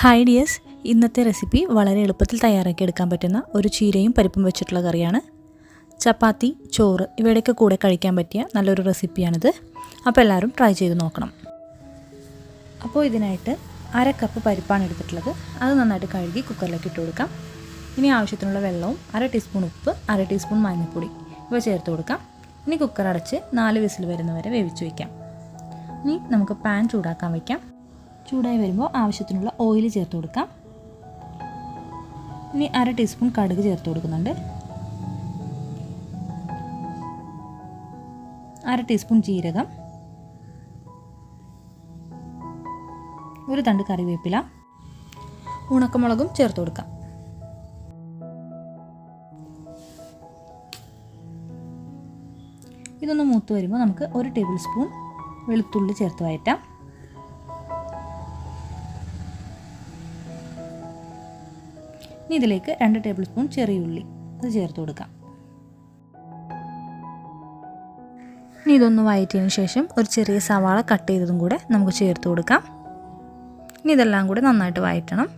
Hi dears. ഇന്നത്തെ recipe വളരെ എളുപ്പത്തിൽ തയ്യാറാക്കി എടുക്കാൻ പറ്റുന്ന ഒരു ചീരയും പരിപ്പും വെച്ചിട്ടുള്ള കറിയാണ്. ചപ്പാത്തി ചോറ് ഇവയുടെയൊക്കെ കൂടെ കഴിക്കാൻ പറ്റിയ നല്ലൊരു റെസിപ്പിയാണിത്. അപ്പോൾ എല്ലാവരും ട്രൈ ചെയ്ത് നോക്കണം. അപ്പോൾ ഇതിനായിട്ട് അര കപ്പ് പരിപ്പാണ് എടുത്തിട്ടുള്ളത്. അത് നന്നായിട്ട് കഴുകി കുക്കറിലേക്ക് ഇട്ട് കൊടുക്കാം. ഇനി ആവശ്യത്തിനുള്ള വെള്ളവും അര ടീസ്പൂൺ ഉപ്പ് അര ടീസ്പൂൺ മഞ്ഞൾപ്പൊടി ഇവ ചേർത്ത് കൊടുക്കാം. ഇനി കുക്കർ അടച്ച് നാല് വിസിൽ വരുന്നവരെ വേവിച്ച് വയ്ക്കാം. ഇനി നമുക്ക് പാൻ ചൂടാക്കാൻ വയ്ക്കാം. ചൂടായി വരുമ്പോൾ ആവശ്യത്തിനുള്ള ഓയിൽ ചേർത്ത് കൊടുക്കാം. ഇനി അര ടീസ്പൂൺ കടുക് ചേർത്ത് കൊടുക്കുന്നുണ്ട്. അര ടീസ്പൂൺ ജീരകം. ഒരു തണ്ട് കറിവേപ്പില. ഉണക്കമുളകും ചേർത്ത് കൊടുക്കാം. ഇതൊന്ന് മൂത്ത് വരുമ്പോൾ നമുക്ക് ഒരു ടേബിൾ സ്പൂൺ വെളുത്തുള്ളി ചേർത്ത് വയറ്റാം ഇനി ഇതിലേക്ക് രണ്ട് ടേബിൾ സ്പൂൺ ചെറിയ ഉള്ളി അത് ചേർത്ത് കൊടുക്കാം. ഇനി ഇതൊന്ന് വയറ്റിയതിന് ശേഷം ഒരു ചെറിയ സവാള കട്ട് ചെയ്തതും കൂടെ നമുക്ക് ചേർത്ത് കൊടുക്കാം. ഇനി ഇതെല്ലാം കൂടെ നന്നായിട്ട് വയറ്റണം.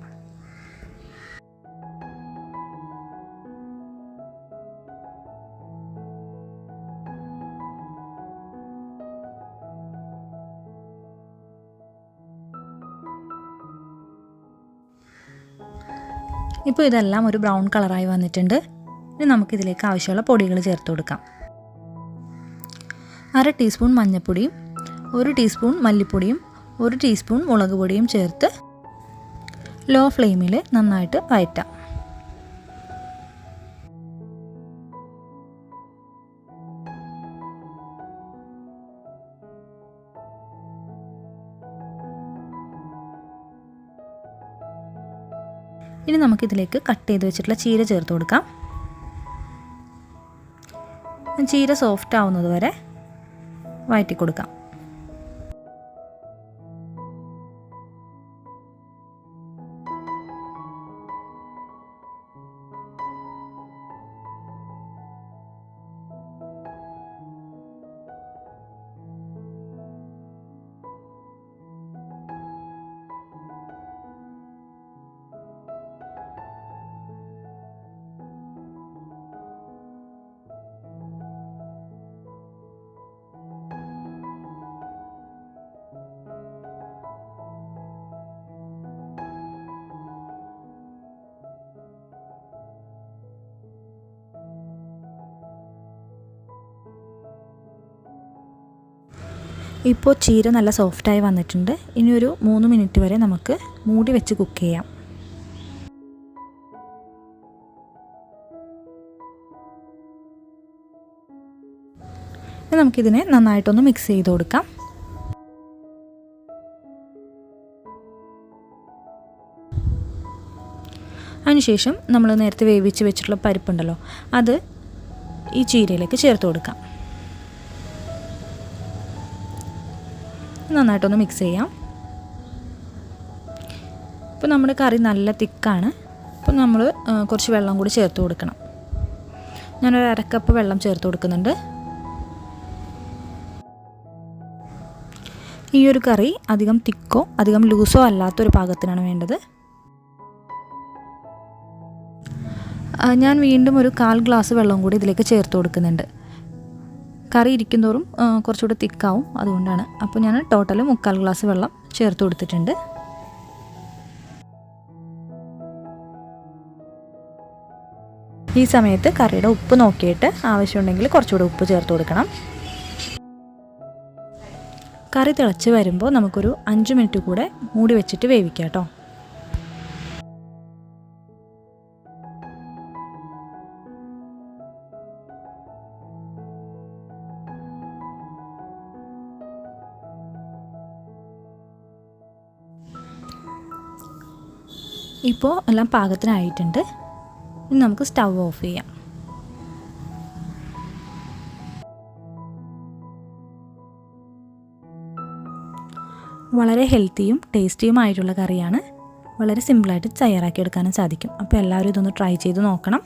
ഇപ്പോൾ ഇതെല്ലാം ഒരു ബ്രൗൺ കളറായി വന്നിട്ടുണ്ട്. ഇനി നമുക്കിതിലേക്ക് ആവശ്യമുള്ള പൊടികൾ ചേർത്ത് കൊടുക്കാം. അര ടീസ്പൂൺ മഞ്ഞൾപ്പൊടിയും ഒരു ടീസ്പൂൺ മല്ലിപ്പൊടിയും ഒരു ടീസ്പൂൺ മുളക് പൊടിയും ചേർത്ത് ലോ ഫ്ലെയിമിൽ നന്നായിട്ട് വയറ്റാം ഇനി നമുക്കിതിലേക്ക് കട്ട് ചെയ്ത് വെച്ചിട്ടുള്ള ചീര ചേർത്ത് കൊടുക്കാം. ചീര സോഫ്റ്റ് ആവുന്നത് വരെ വഴറ്റി കൊടുക്കാം. ഇപ്പോൾ ചീര നല്ല സോഫ്റ്റായി വന്നിട്ടുണ്ട്. ഇനി ഒരു മൂന്ന് മിനിറ്റ് വരെ നമുക്ക് മൂടി വെച്ച് കുക്ക് ചെയ്യാം. നമുക്കിതിനെ നന്നായിട്ടൊന്ന് മിക്സ് ചെയ്ത് കൊടുക്കാം. അതിനുശേഷം നമ്മൾ നേരത്തെ വേവിച്ച് വെച്ചിട്ടുള്ള പരിപ്പുണ്ടല്ലോ അത് ഈ ചീരയിലേക്ക് ചേർത്ത് കൊടുക്കാം. നന്നായിട്ടൊന്ന് മിക്സ് ചെയ്യാം. ഇപ്പോൾ നമ്മുടെ കറി നല്ല തിക്കാണ്. അപ്പോൾ നമ്മൾ കുറച്ച് വെള്ളം കൂടി ചേർത്ത് കൊടുക്കണം. ഞാനൊരു അരക്കപ്പ് വെള്ളം ചേർത്ത് കൊടുക്കുന്നുണ്ട്. ഈ ഒരു കറി അധികം തിക്കോ അധികം ലൂസോ അല്ലാത്തൊരു പാകത്തിനാണ് വേണ്ടത്. ഞാൻ വീണ്ടും ഒരു കാൽ ഗ്ലാസ് വെള്ളം കൂടി ഇതിലേക്ക് ചേർത്ത് കൊടുക്കുന്നുണ്ട്. കറി ഇരിക്കുന്തോറും കുറച്ചുകൂടെ തിക്കാവും. അതുകൊണ്ടാണ് അപ്പോൾ ഞാൻ ടോട്ടൽ മുക്കാൽ ഗ്ലാസ് വെള്ളം ചേർത്ത് കൊടുത്തിട്ടുണ്ട്. ഈ സമയത്ത് കറിയുടെ ഉപ്പ് നോക്കിയിട്ട് ആവശ്യമുണ്ടെങ്കിൽ കുറച്ചുകൂടെ ഉപ്പ് ചേർത്ത് കൊടുക്കണം. കറി തിളച്ച് വരുമ്പോൾ നമുക്കൊരു അഞ്ച് മിനിറ്റ് കൂടെ മൂടി വെച്ചിട്ട് വേവിക്കാം കേട്ടോ ഇപ്പോൾ എല്ലാം പാകത്തിനായിട്ടുണ്ട്. ഇനി നമുക്ക് സ്റ്റൗ ഓഫ് ചെയ്യാം. വളരെ ഹെൽത്തിയും ടേസ്റ്റിയുമായിട്ടുള്ള കറിയാണ്. വളരെ സിമ്പിളായിട്ട് തയ്യാറാക്കിയെടുക്കാനും സാധിക്കും. അപ്പോൾ എല്ലാവരും ഇതൊന്ന് ട്രൈ ചെയ്ത് നോക്കണം.